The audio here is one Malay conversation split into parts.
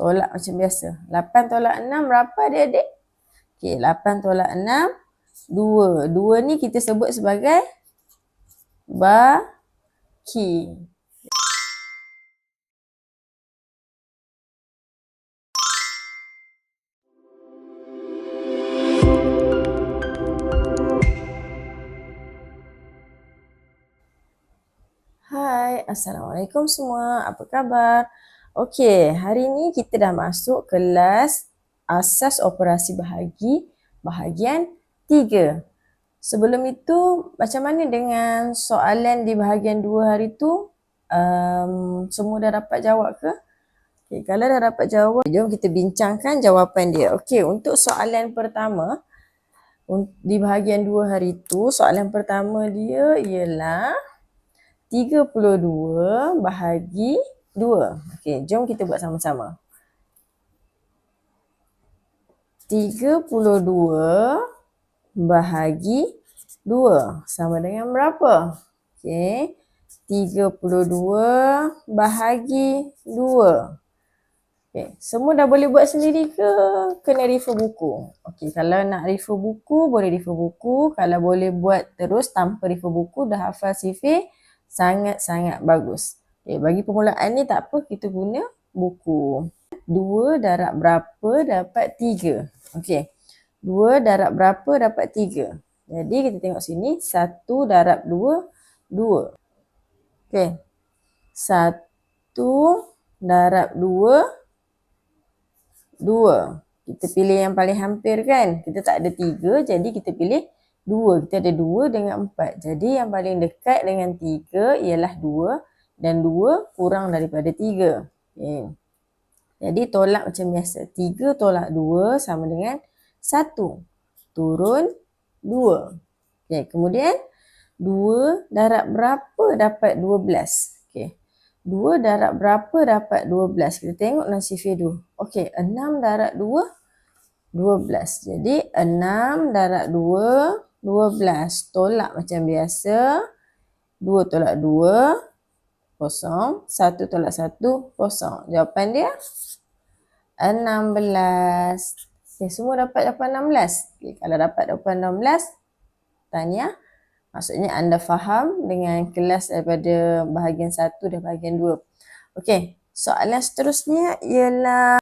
tolak macam biasa. 8 tolak 6 berapa adik-adik? Okey, 8 tolak 6, 2. 2 ni kita sebut sebagai baki. Hai, Assalamualaikum semua. Apa khabar? Okey, hari ni kita dah masuk kelas asas operasi bahagi bahagian 3. Sebelum itu, macam mana dengan soalan di bahagian 2 hari tu? Um, semua dah dapat jawab ke? Okay, kalau dah dapat jawab, jom kita bincangkan jawapan dia. Okey, untuk soalan pertama, di bahagian 2 hari tu, soalan pertama dia ialah 32 bahagi 2. Okey, jom kita buat sama-sama. 32 bahagi 2 sama dengan berapa? Okey, 32 bahagi 2. Okey, semua dah boleh buat sendiri ke kena refer buku? Okey, kalau nak refer buku, boleh refer buku. Kalau boleh buat terus tanpa refer buku, dah hafal sifir, sangat-sangat bagus. Okay, bagi permulaan ni tak apa, kita guna buku. Dua darab berapa dapat tiga? Okey. Dua darab berapa dapat tiga? Jadi kita tengok sini, satu darab dua, dua. Okey. Satu darab dua, dua. Kita pilih yang paling hampir kan? Kita tak ada tiga, jadi kita pilih dua. Kita ada dua dengan empat. Jadi yang paling dekat dengan tiga ialah dua dan 2 kurang daripada 3. Okay. Jadi tolak macam biasa. 3 tolak 2 sama dengan 1. Turun 2. Okay. Kemudian 2 darab berapa dapat 12? Okay. 2 darab berapa dapat 12? Kita tengok dalam sifir 2. Okey, 6 darab 2, 12. Jadi 6 darab 2, 12. Tolak macam biasa. 2 tolak 2, kosong. Satu tolak satu, kosong. Jawapan dia enam belas. Okay, semua dapat jawapan enam belas. Okay, kalau dapat jawapan enam belas, tanya. Maksudnya anda faham dengan kelas daripada bahagian satu dan bahagian dua. Okey, soalan seterusnya ialah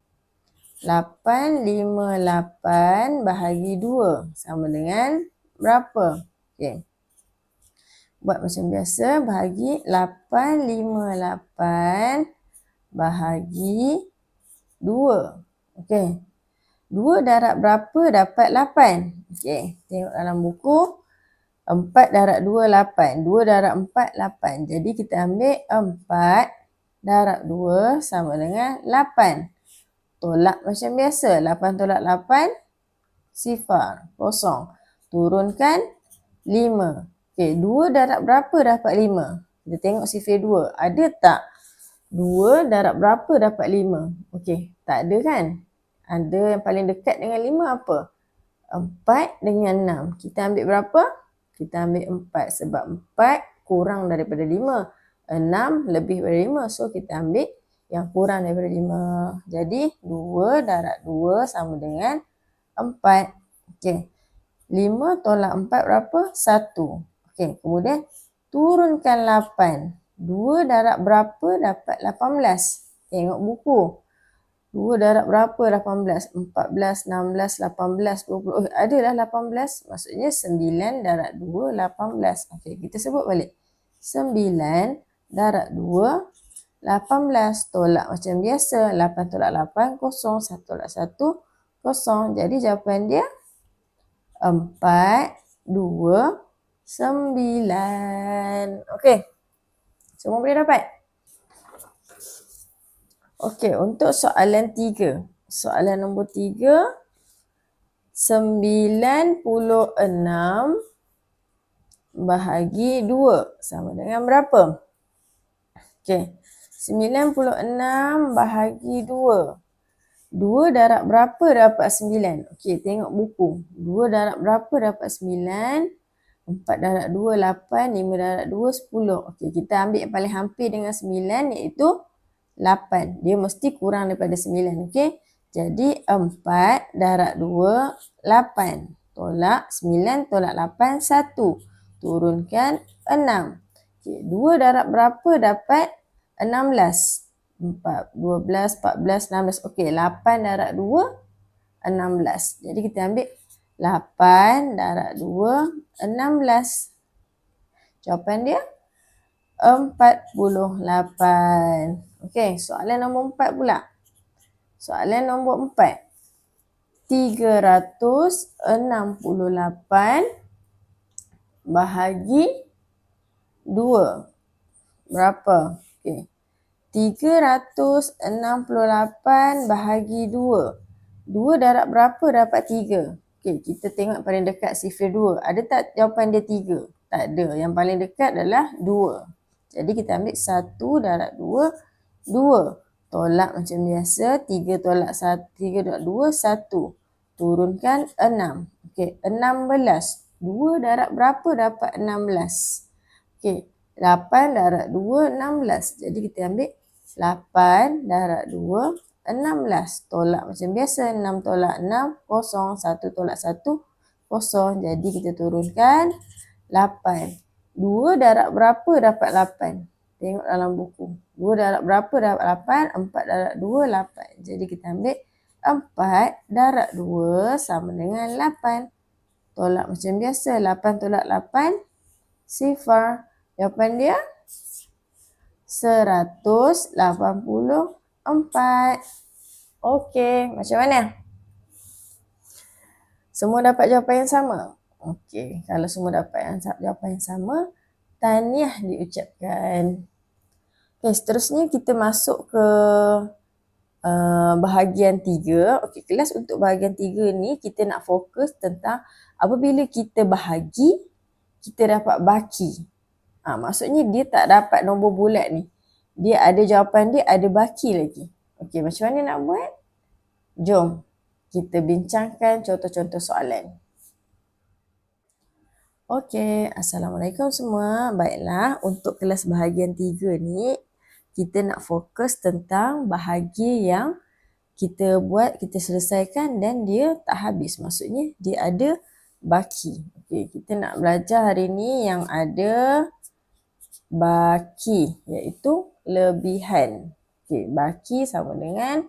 858 bahagi 2 sama dengan berapa? Okey buat macam biasa bahagi 858 bahagi 2. Okey. 2 darab berapa dapat 8? Okey, tengok dalam buku. 4 darab 2 8. 2 darab 4 8. Jadi kita ambil 4 darab 2 sama dengan 8. Tolak macam biasa. 8 tolak 8 sifar, kosong. Turunkan 5. Okey, dua darab berapa dapat lima? Kita tengok sifir dua. Ada tak dua darab berapa dapat lima? Okey, tak ada kan? Ada yang paling dekat dengan lima apa? Empat dengan enam. Kita ambil berapa? Kita ambil empat sebab empat kurang daripada lima. Enam lebih daripada lima. So, kita ambil yang kurang daripada lima. Jadi, dua darab dua sama dengan empat. Okey. Lima tolak empat berapa? Satu. Okey, kemudian turunkan 8. 2 darab berapa dapat 18? Tengok buku. 2 darab berapa 18? 14, 16, 18, 20. Oh, adalah 18. Maksudnya 9 darab 2, 18. Okey, kita sebut balik. 9 darab 2, 18. Tolak macam biasa. 8 tolak 8, kosong. 1 tolak 1, kosong. Jadi jawapan dia 4, 2, sembilan. Okey. Semua boleh dapat? Okey, untuk soalan tiga. Soalan nombor tiga. Sembilan puluh enam bahagi dua. Sama dengan berapa? Okey. Sembilan puluh enam bahagi dua. Dua darab berapa dapat sembilan? Okey, tengok buku. Dua darab berapa dapat sembilan? 4 darab 2, 8, 5 darab 2, 10. Okey, kita ambil yang paling hampir dengan 9 iaitu 8. Dia mesti kurang daripada 9. Okey. Jadi 4 darab 2, 8. Tolak 9, tolak 8, 1. Turunkan 6. Okey. 2 darab berapa dapat 16? 4, 12, 14, 16. Okey. 8 darab 2, 16. Jadi kita ambil 8 darab 2, 16. Jawapan dia 48. Okey, soalan nombor 4 pula. Soalan nombor 4. 368 bahagi 2. Berapa? Okey. 368 bahagi 2. 2 darab berapa dapat 3? Okey, kita tengok paling dekat sifir 2. Ada tak jawapan dia 3? Tak ada. Yang paling dekat adalah 2. Jadi kita ambil 1 darab 2 dua. Tolak macam biasa, tiga tolak satu, tiga tolak dua, satu. Turunkan enam. Okey, enam belas. Dua darab berapa dapat enam belas? Okey, lapan darab dua, enam belas. Jadi kita ambil lapan darab dua, enam belas. Tolak macam biasa, enam tolak enam, kosong. Satu tolak satu, kosong. Jadi kita turunkan lapan. Dua darab berapa dapat lapan? Tengok dalam buku. 2 darab berapa darab 8? 4 darab 2, 8. Jadi kita ambil 4 darab 2 sama dengan 8. Tolak macam biasa. 8 tolak 8, sifar. Jawapan dia? 184. Okey, macam mana? Semua dapat jawapan yang sama? Okey, kalau semua dapat yang jawapan yang sama, tahniah diucapkan. Okay, seterusnya kita masuk ke uh, bahagian tiga. Okay, kelas untuk bahagian tiga ni kita nak fokus tentang apabila kita bahagi, kita dapat baki. Ha, maksudnya dia tak dapat nombor bulat ni. Dia ada jawapan dia, ada baki lagi. Okay, macam mana nak buat? Jom kita bincangkan contoh-contoh soalan. Okey, Assalamualaikum semua. Baiklah, untuk kelas bahagian tiga ni, kita nak fokus tentang bahagi yang kita buat, kita selesaikan dan dia tak habis. Maksudnya, dia ada baki. Okey, kita nak belajar hari ni yang ada baki, iaitu lebihan. Okey, baki sama dengan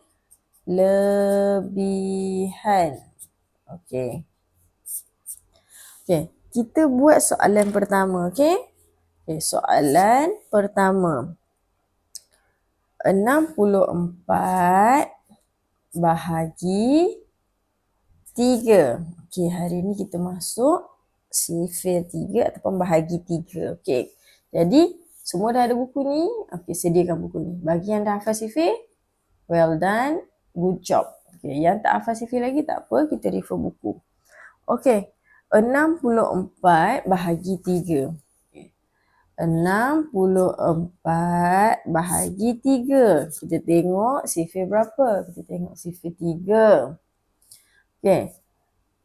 lebihan. Okey. Okey, kita buat soalan pertama, okey? Okay, soalan pertama. 64 bahagi 3. Okey, hari ni kita masuk sifir 3 ataupun bahagi 3. Okey. Jadi, semua dah ada buku ni? Okey, sediakan buku ni. Bagi yang dah hafal sifir, well done, good job. Okey, yang tak hafal sifir lagi tak apa, kita refer buku. Okey. 64 bahagi 3. 64 bahagi 3. Kita tengok sifir berapa? Kita tengok sifir 3. Okey.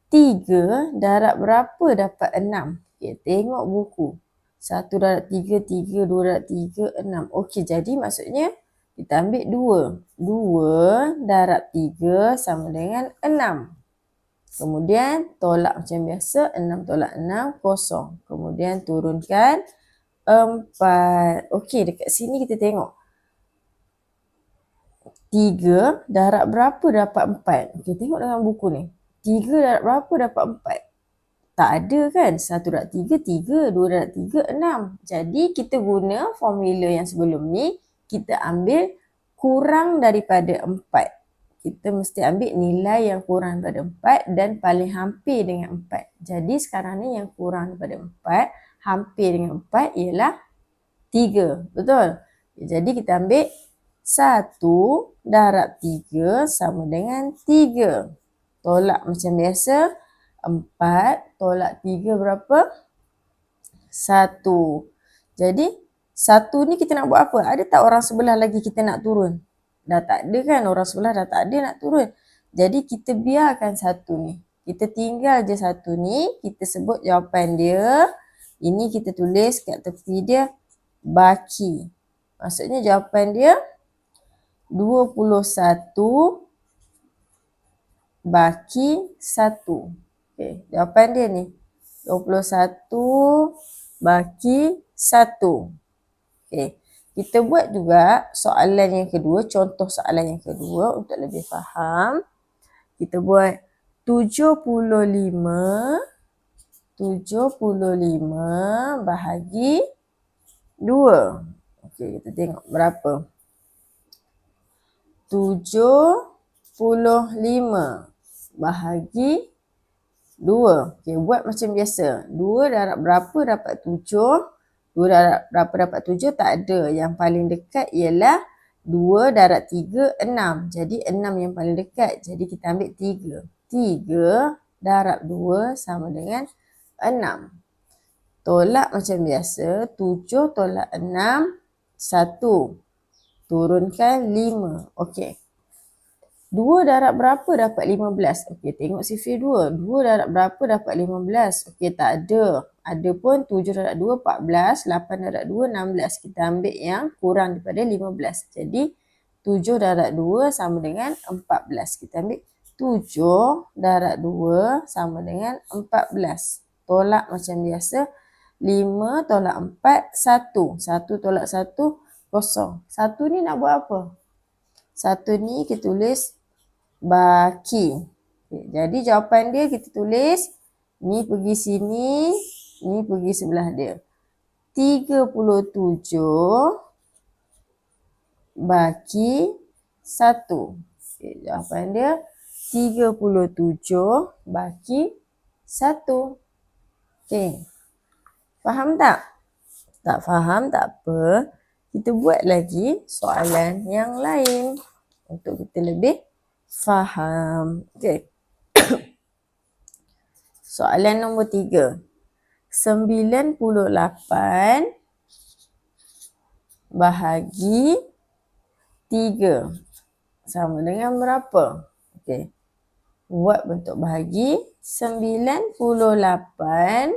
3 darab berapa dapat 6? Okey, tengok buku. 1 darab 3, 3, 2 darab 3, 6. Okey, jadi maksudnya kita ambil 2. 2 darab 3 sama dengan 6. Kemudian tolak macam biasa, 6 tolak 6, kosong. Kemudian turunkan 4. Okey, dekat sini kita tengok. 3 darab berapa dapat 4? Okey, tengok dalam buku ni. 3 darab berapa dapat 4? Tak ada kan? 1 darab 3, 3. 2 darab 3, 6. Jadi kita guna formula yang sebelum ni. Kita ambil kurang daripada 4 kita mesti ambil nilai yang kurang daripada 4 dan paling hampir dengan 4. Jadi sekarang ni yang kurang daripada 4, hampir dengan 4 ialah 3. Betul? Jadi kita ambil 1 darab 3 sama dengan 3. Tolak macam biasa. 4 tolak 3 berapa? 1. Jadi 1 ni kita nak buat apa? Ada tak orang sebelah lagi kita nak turun? dah tak ada kan orang sebelah dah tak ada nak turun. Jadi kita biarkan satu ni. Kita tinggal je satu ni, kita sebut jawapan dia. Ini kita tulis kat tepi dia baki. Maksudnya jawapan dia 21 baki 1. Okey, jawapan dia ni. 21 baki 1. Okey, kita buat juga soalan yang kedua, contoh soalan yang kedua untuk lebih faham. Kita buat 75 75 bahagi 2. Okey, kita tengok berapa. 75 bahagi 2. Okey, buat macam biasa. 2 darab berapa dapat 7? 2 darab berapa dapat 7? Tak ada. Yang paling dekat ialah 2 darab 3, 6. Jadi 6 yang paling dekat. Jadi kita ambil 3. 3 darab 2 sama dengan 6. Tolak macam biasa. 7 tolak 6, 1. Turunkan 5. Okey. Dua darab berapa dapat lima belas? Okey, tengok sifir dua. Dua darab berapa dapat lima belas? Okey, tak ada. Ada pun tujuh darab dua, empat belas. Lapan darab dua, enam belas. Kita ambil yang kurang daripada lima belas. Jadi, tujuh darab dua sama dengan empat belas. Kita ambil tujuh darab dua sama dengan empat belas. Tolak macam biasa. Lima tolak empat, satu. Satu tolak satu, kosong. Satu ni nak buat apa? Satu ni kita tulis baki. Okay, jadi jawapan dia kita tulis ni pergi sini, ni pergi sebelah dia. 37 baki 1. Okay, jawapan dia 37 baki 1. Okey. Faham tak? Tak faham tak apa. Kita buat lagi soalan yang lain untuk kita lebih faham. Okey. Soalan nombor tiga. Sembilan puluh lapan bahagi tiga. Sama dengan berapa? Okey. Buat bentuk bahagi. Sembilan puluh lapan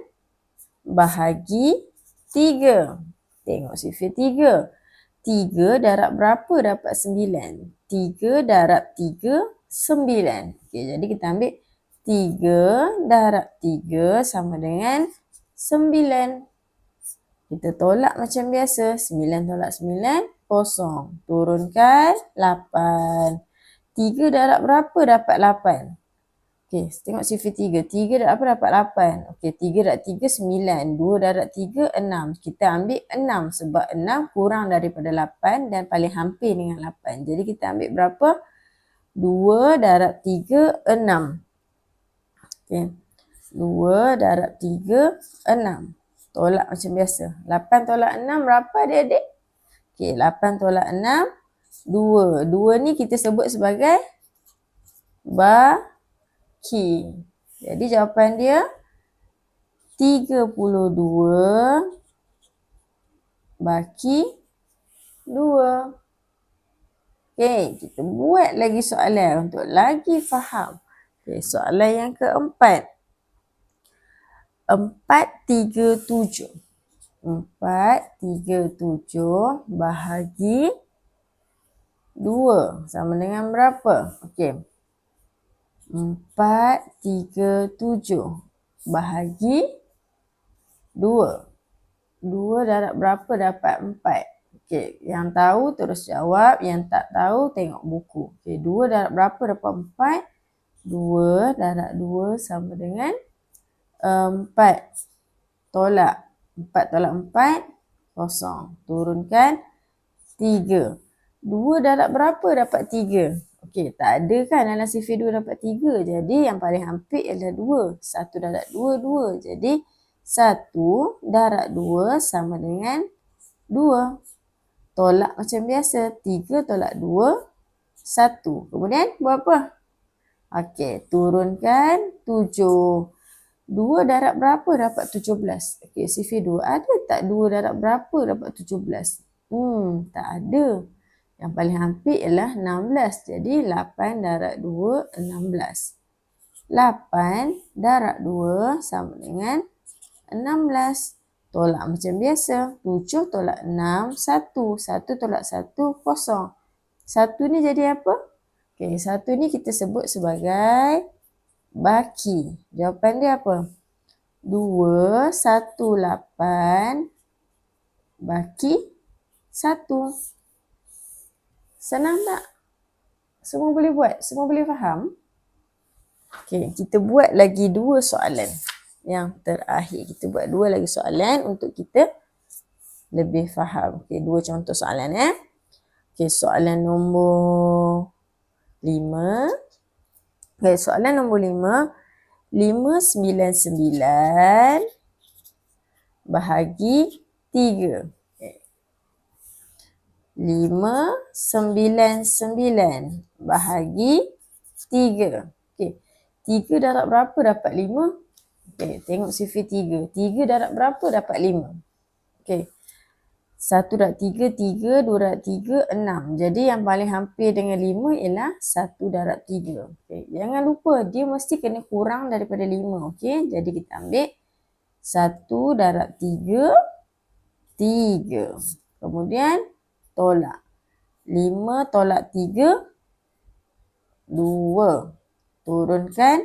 bahagi tiga. Tengok sifir tiga. Tiga darab berapa dapat sembilan? Tiga darab tiga, sembilan. Okay, jadi kita ambil tiga darab tiga sama dengan sembilan. Kita tolak macam biasa. Sembilan tolak sembilan, kosong. Turunkan lapan. Tiga darab berapa dapat lapan? Okey, tengok sifir tiga. Tiga darab apa dapat lapan? Okey, tiga darab tiga, sembilan. Dua darab tiga, enam. Kita ambil enam sebab enam kurang daripada lapan dan paling hampir dengan lapan. Jadi kita ambil berapa? Dua darab tiga, enam. Okey. Dua darab tiga, enam. Tolak macam biasa. Lapan tolak enam berapa adik-adik? Okey, lapan tolak enam, dua. Dua ni kita sebut sebagai ba K. Jadi jawapan dia 32 baki 2. Okey, kita buat lagi soalan untuk lagi faham. Okey, soalan yang keempat. 437. 437 bahagi 2 sama dengan berapa? Okey. Empat, tiga, tujuh. Bahagi dua. Dua darab berapa dapat empat? Okey, yang tahu terus jawab. Yang tak tahu tengok buku. Okey, dua darab berapa dapat empat? Dua darab dua sama dengan empat. Tolak. Empat tolak empat. Kosong. Turunkan tiga. Dua darab berapa dapat tiga? Okey, tak ada kan dalam sifir dua dapat tiga. Jadi yang paling hampir ialah dua. Satu darab dua, dua. Jadi satu darab dua sama dengan dua. Tolak macam biasa. Tiga tolak dua, satu. Kemudian buat apa? Okey, turunkan tujuh. Dua darab berapa dapat tujuh belas? Okey, sifir dua. Ada tak dua darab berapa dapat tujuh belas? Hmm, tak ada. Yang paling hampir ialah 16. Jadi 8 darab 2, 16. 8 darab 2 sama dengan 16. Tolak macam biasa. 7 tolak 6, 1. 1 tolak 1, kosong. Satu ni jadi apa? Okey, satu ni kita sebut sebagai baki. Jawapan dia apa? Dua, satu, lapan, baki, satu. Senang tak? Semua boleh buat? Semua boleh faham? Okey, kita buat lagi dua soalan yang terakhir. Kita buat dua lagi soalan untuk kita lebih faham. Okey, dua contoh soalan. Eh? Okey, soalan nombor lima. Okey, soalan nombor lima. Lima sembilan sembilan bahagi tiga. Lima sembilan sembilan bahagi tiga. Okey, tiga darab berapa dapat lima? Okey, tengok sifir tiga. Tiga darab berapa dapat lima? Okey, satu darab tiga, tiga, dua darab tiga, enam. Jadi yang paling hampir dengan lima ialah satu darab tiga. Okay. Jangan lupa dia mesti kena kurang daripada lima. Okay. Jadi kita ambil satu darab tiga, tiga. Kemudian tolak. Lima tolak tiga, dua. Turunkan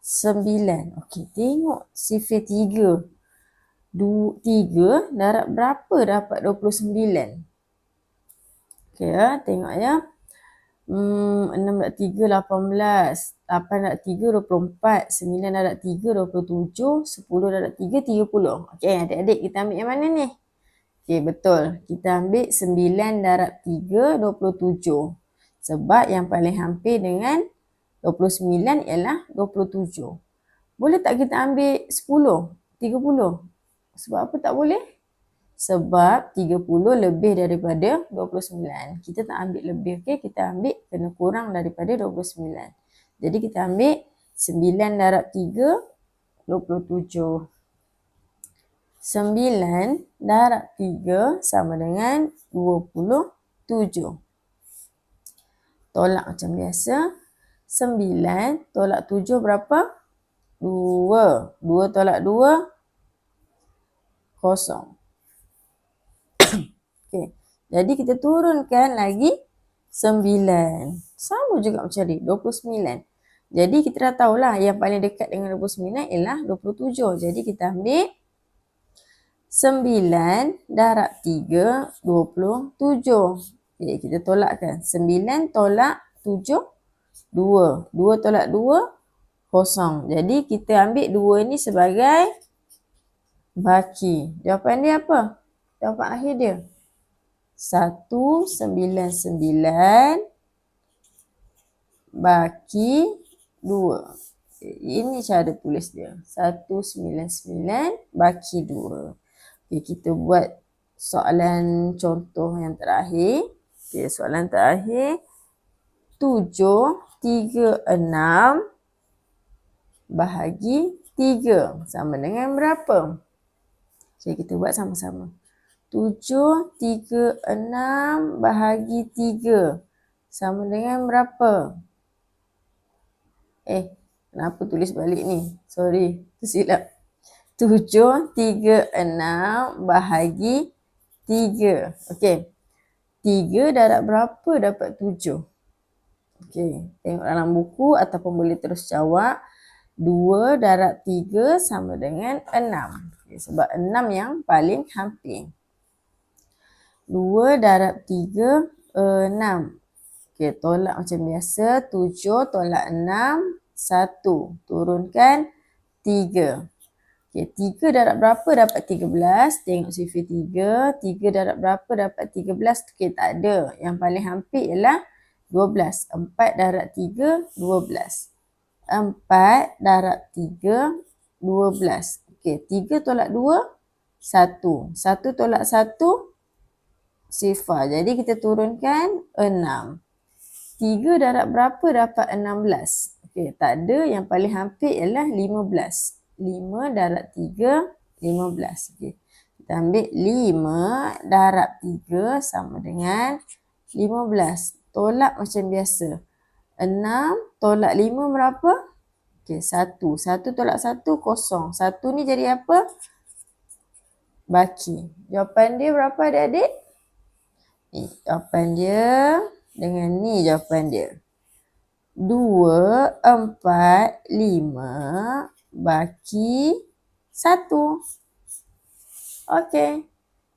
sembilan. Okey, tengok sifir tiga du, tiga darab berapa dapat 29? Okey ya, tengok ya. Hmm, 6 darab 3, 18. 8 darab 3, 24. 9 darab 3, 27. 10 darab 3, 30. Okey, adik-adik kita ambil yang mana ni? Okey, betul. Kita ambil 9 darab 3, 27. Sebab yang paling hampir dengan 29 ialah 27. Boleh tak kita ambil 10? 30? Sebab apa tak boleh? Sebab 30 lebih daripada 29. Kita tak ambil lebih, okey? Kita ambil kena kurang daripada 29. Jadi kita ambil 9 darab 3, 27. 9 darab 3 sama dengan 27. Tolak macam biasa. 9 tolak 7 berapa? 2. 2 tolak 2, kosong. okay. Jadi kita turunkan lagi sembilan. Sama juga macam ni, dua puluh sembilan. Jadi kita dah tahulah yang paling dekat dengan dua puluh sembilan ialah dua puluh tujuh. Jadi kita ambil sembilan darab tiga, dua puluh tujuh. Okay, kita tolakkan. Sembilan tolak tujuh, dua. Dua tolak dua, kosong. Jadi kita ambil dua ni sebagai baki. Jawapan dia apa? Jawapan akhir dia. Satu sembilan sembilan baki dua. Ini cara tulis dia. Satu sembilan sembilan baki dua. Okay, kita buat soalan contoh yang terakhir. Okay, soalan terakhir. Tujuh tiga enam bahagi tiga. Sama dengan berapa? Okay, kita buat sama-sama. Tujuh, tiga, enam bahagi tiga. Sama dengan berapa? Eh, kenapa tulis balik ni? Sorry, tersilap. Tujuh, tiga, enam bahagi tiga. Okay. Tiga darab berapa dapat tujuh? Okay, tengok dalam buku ataupun boleh terus jawab. Dua darab tiga sama dengan enam. Okay, sebab enam yang paling hampir. Dua darab tiga, enam. Okay, tolak macam biasa. Tujuh tolak enam, satu. Turunkan tiga. Okay, tiga darab berapa dapat tiga belas? Tengok sifir tiga. Tiga darab berapa dapat tiga belas? Okay, tak ada. Yang paling hampir ialah dua belas. Empat darab tiga, dua belas. Empat darab tiga, dua belas. Okey, tiga tolak dua, satu. Satu tolak satu, sifar. Jadi kita turunkan enam. Tiga darab berapa dapat enam belas? Okey, tak ada. Yang paling hampir ialah lima belas. Lima darab tiga, lima belas. Okey. Kita ambil lima darab tiga sama dengan lima belas. Tolak macam biasa. Enam tolak lima berapa? Okey, satu. Satu tolak satu, kosong. Satu ni jadi apa? Baki. Jawapan dia berapa adik-adik? Ni, jawapan dia dengan ni jawapan dia. Dua, empat, lima baki satu. Okey,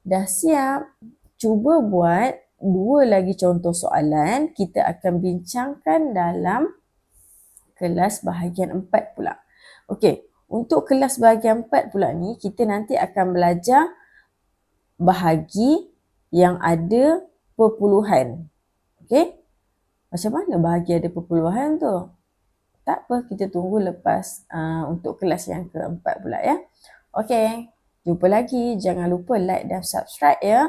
dah siap. Cuba buat dua lagi contoh soalan. Kita akan bincangkan dalam kelas bahagian empat pula. Okey, untuk kelas bahagian empat pula ni, kita nanti akan belajar bahagi yang ada perpuluhan. Okey? Macam mana bahagi ada perpuluhan tu? Tak apa, kita tunggu lepas uh, untuk kelas yang keempat pula ya. Okey, jumpa lagi. Jangan lupa like dan subscribe ya.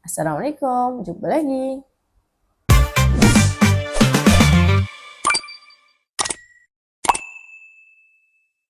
Assalamualaikum. Jumpa lagi.